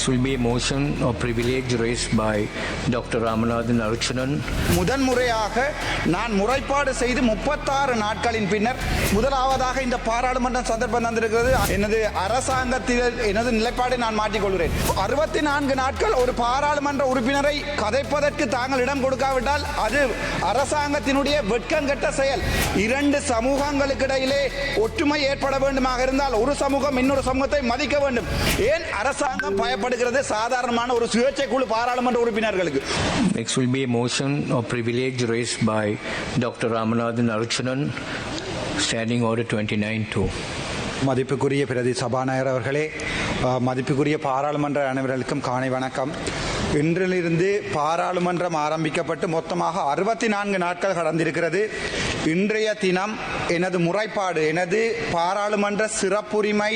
Next will be a motion of privilege raised by Dr. Ramanathan முதன்முறையாக நான் முறைப்பாடு செய்து முப்பத்தாறு நாட்களின் பின்னர் முதலாவதாக இந்த பாராளுமன்ற சந்தர்ப்பம் தந்திருக்கிறது. எனது அரசாங்கத்தில் எனது நிலைப்பாடை நான் மாற்றிக்கொள்கிறேன். அறுபத்தி நான்கு நாட்கள் ஒரு பாராளுமன்ற உறுப்பினரை கதைப்பதற்கு தாங்கள் இடம் கொடுக்காவிட்டால் அது அரசாங்கத்தினுடைய வெட்கங்கெட்ட செயல். இரண்டு சமூகங்களுக்கு இடையிலே ஒற்றுமை ஏற்பட வேண்டுமாக இருந்தால் ஒரு சமூகம் இன்னொரு சமூகத்தை மதிக்க வேண்டும். ஏன் அரசாங்கம் முன்னெடுக்கிறது சாதாரணமான ஒரு சுயேட்சை குழு பாராளுமன்ற உறுப்பினர்களுக்கு next will be motion of privilege raised by doctor Ramanathan Archchunan standing order twenty nine two மதிப்புக்குரிய பிரதி சபாநாயகர் அவர்களே மதிப்புக்குரிய பாராளுமன்ற அனைவர்களுக்கும் காணி வணக்கம். இன்றிலிருந்து பாராளுமன்றம் ஆரம்பிக்கப்பட்டு மொத்தமாக அறுபத்தி நான்கு நாட்கள் கடந்திருக்கிறது. இன்றைய தினம் எனது முறைப்பாடு எனது பாராளுமன்ற சிறப்புரிமை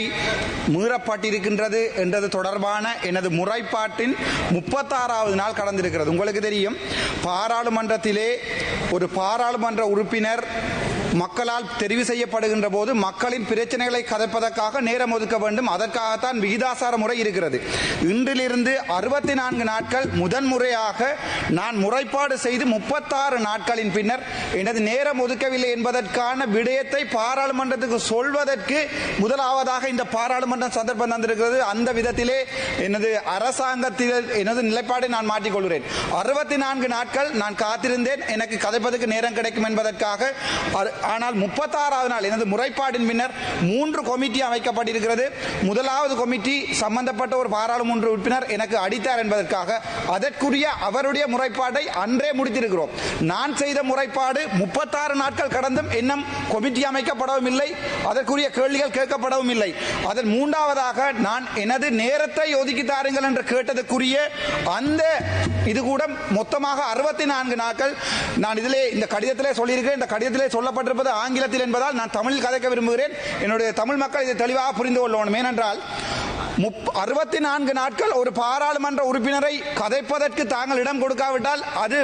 மீறப்பட்டிருக்கின்றது என்றது தொடர்பான எனது முறைப்பாட்டின் முப்பத்தாறாவது நாள் கடந்திருக்கிறது. உங்களுக்கு தெரியும் பாராளுமன்றத்திலே ஒரு பாராளுமன்ற உறுப்பினர் மக்களால் தெரிவு செய்யப்படுகின்ற போது மக்களின் பிரச்சனைகளை கதைப்பதற்காக நேரம் ஒதுக்க வேண்டும். அதற்காகத்தான் விகிதாசார முறை இருக்கிறது. இன்றிலிருந்து அறுபத்தி நான்கு நாட்கள் முதன்முறையாக நான் முறைப்பாடு செய்து முப்பத்தாறு நாட்களின் பின்னர் எனது நேரம் ஒதுக்கவில்லை என்பதற்கான விடயத்தை பாராளுமன்றத்துக்கு சொல்வதற்கு முதலாவதாக இந்த பாராளுமன்றம் சந்தர்ப்பம் தந்திருக்கிறது. அந்த விதத்திலே எனது அரசாங்கத்தில் எனது நிலைப்பாடை நான் மாற்றிக்கொள்கிறேன். அறுபத்தி நான்கு நாட்கள் நான் காத்திருந்தேன். எனக்கு கதைப்பதற்கு நேரம் கிடைக்கும் என்பதற்காக ஆனால் முப்பத்தாறாவது நாள் எனது முறைப்பாட்டின் பின்னர் மூன்று கமிட்டி அமைக்கப்பட்டிருக்கிறது. முதலாவது கமிட்டி சம்பந்தப்பட்ட ஒரு பாராளுமன்ற உறுப்பினர் எனக்கு அடித்தார் என்பதற்காக அதற்குரிய அவருடைய முறைப்பாட்டை அன்றே முடித்திருக்கிறோம். நான் செய்த முறைப்பாடு முப்பத்தாறு நாட்கள் கடந்தும் இன்னும் கமிட்டி அமைக்கப்படவும் இல்லை அதற்குரிய கேள்விகள் கேட்கப்படவும் இல்லை. அதன் மூன்றாவதாக நான் எனது நேரத்தை ஒதுக்கி தாருங்கள் என்று கேட்டதற்குரிய அந்த இது கூட மொத்தமாக அறுபத்தி நான்கு நாட்கள் நான் இதிலே இந்த கடிதத்திலே சொல்லியிருக்கிறேன். இந்த கடிதத்திலே கொண்டிருப்பது ஆங்கிலத்தில் என்பதால் நான் தமிழில் கதைக்க விரும்புகிறேன். என்னுடைய தமிழ் மக்கள் இதை தெளிவாக புரிந்து கொள்ளணும். ஏனென்றால் அறுபத்தி நான்கு நாட்கள் ஒரு பாராளுமன்ற உறுப்பினரை கதைப்பதற்கு தாங்கள் இடம் கொடுக்காவிட்டால் அது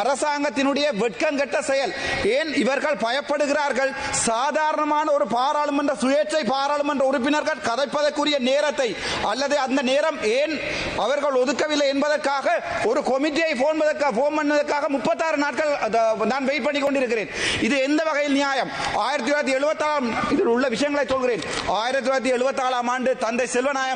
அரசாங்கத்தினுடைய வெட்கங்கெட்ட செயல். ஏன் இவர்கள் பயப்படுகிறார்கள்? சாதாரணமான ஒரு பாராளுமன்ற சுயேட்சை பாராளுமன்ற உறுப்பினர்கள் கதைப்பதற்குரிய நேரத்தை அல்லது அந்த நேரம் ஏன் அவர்கள் ஒதுக்கவில்லை என்பதற்காக ஒரு கமிட்டியை போன் போன் பண்ணதற்காக முப்பத்தாறு நாட்கள் நான் வெயிட் பண்ணி கொண்டிருக்கிறேன். இது எந்த வகையில் நியாயம்? ஆயிரத்தி தொள்ளாயிரத்தி எழுபத்தாறாம் இதில் உள்ள விஷயங்களை சொல்கிறேன். ஆயிரத்தி தொள்ளாயிரத்தி எழுபத்தாலாம் ஆண்டு தந்தை செல்வநாயகம்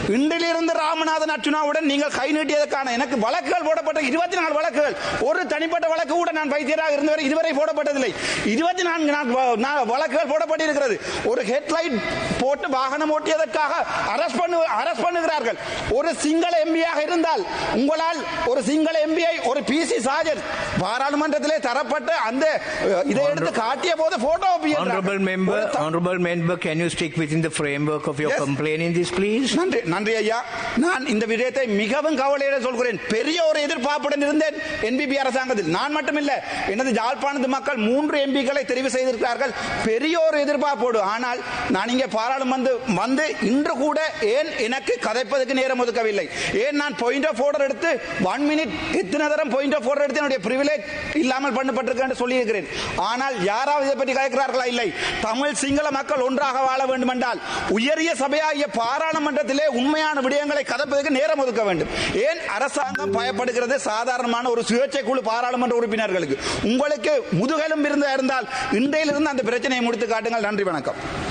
இன்றிலிருந்து ராமநாதன் அர்ச்சுனாவுடன் நீங்கள் கை நீட்டியதற்கான எனக்கு வழக்குகள் போடப்பட்ட இருபத்தி நாலு வழக்குகள். ஒரு தனிப்பட்ட வழக்கு கூட நான் வைத்தியராக இருந்தவரை இதுவரை போடப்பட்டதில்லை. இருபத்தி நான்கு நாள் வ- நா- வழக்குகள் போடப்பட்டிருக்கிறது. ஒரு ஹெட்லைட் போட்டு வாகனம் ஓட்டியதற்காக அரஸ்ட் பண்ணு அரஸ்ட் பண்ணுகிறார்கள். ஒரு சிங்கள எம்பியாக இருந்தால் உங்களால் ஒரு சிங்கள எம்பியை ஒரு பிசி சாஜன் பாராளுமன்றத்திலே தரப்பட்ட அந்த இதை எடுத்து காட்டிய போது photo Honorable member, honorable member, can you stick within the framework of your Yes. complaint in this, please? நன்றி. நன்றி ஐயா. நான் இந்த விடயத்தை மிகவும் கவலையோட சொல்கிறேன். பெரிய ஒரு எதிர்பார்ப்புடன் இருந்தேன் என்பிபி அரசாங்கத்தில். நான் மட்டுமில்லை எனது ஜாழ்ப்பாணத்து மக்கள் மூன்று எம்பிக்களை தெரிவு செய்திருக்கிறார்கள். பெரிய ஒரு எதிர்பார்ப்போடு. ஆனால் நான் இங்கே பாராளுமன்ற வந்து இன்று கூட ஏன் எனக்கு கதைப்பதற்கு நேரம் ஒதுக்கவில்லை? ஏன் நான் பாயிண்ட் ஆஃப் ஆர்டர் எடுத்து ஒன் மினிட் எத்தனை தரம் பாயிண்ட் ஆஃப் ஆர்டர் எடுத்து என்னுடைய பிரிவிலேஜ் இல்லாமல் பண்ணப்பட்டிருக்கேன் சொல்லியிருக்கிறேன். ஆனால் யாராவது இதை பற்றி கதைக்கிறார்களா? இல்லை. தமிழ் சிங்கள மக்கள் ஒன்றாக வாழ வேண்டும் என்றால் உயரிய சபையாகிய பாராளுமன்றத்திலே உண்மையான விடயங்களை கதப்பதற்கு நேரம் ஒதுக்க வேண்டும். ஏன் அரசாங்கம் பயப்படுகிறது? சாதாரணமான ஒரு சுயேட்சை குழு பாராளுமன்ற உறுப்பினர்களுக்கு. உங்களுக்கு முதுகெலும் இருந்தால் இன்றையிலிருந்து அந்த பிரச்சனையை முடித்து காட்டுங்கள். நன்றி வணக்கம்.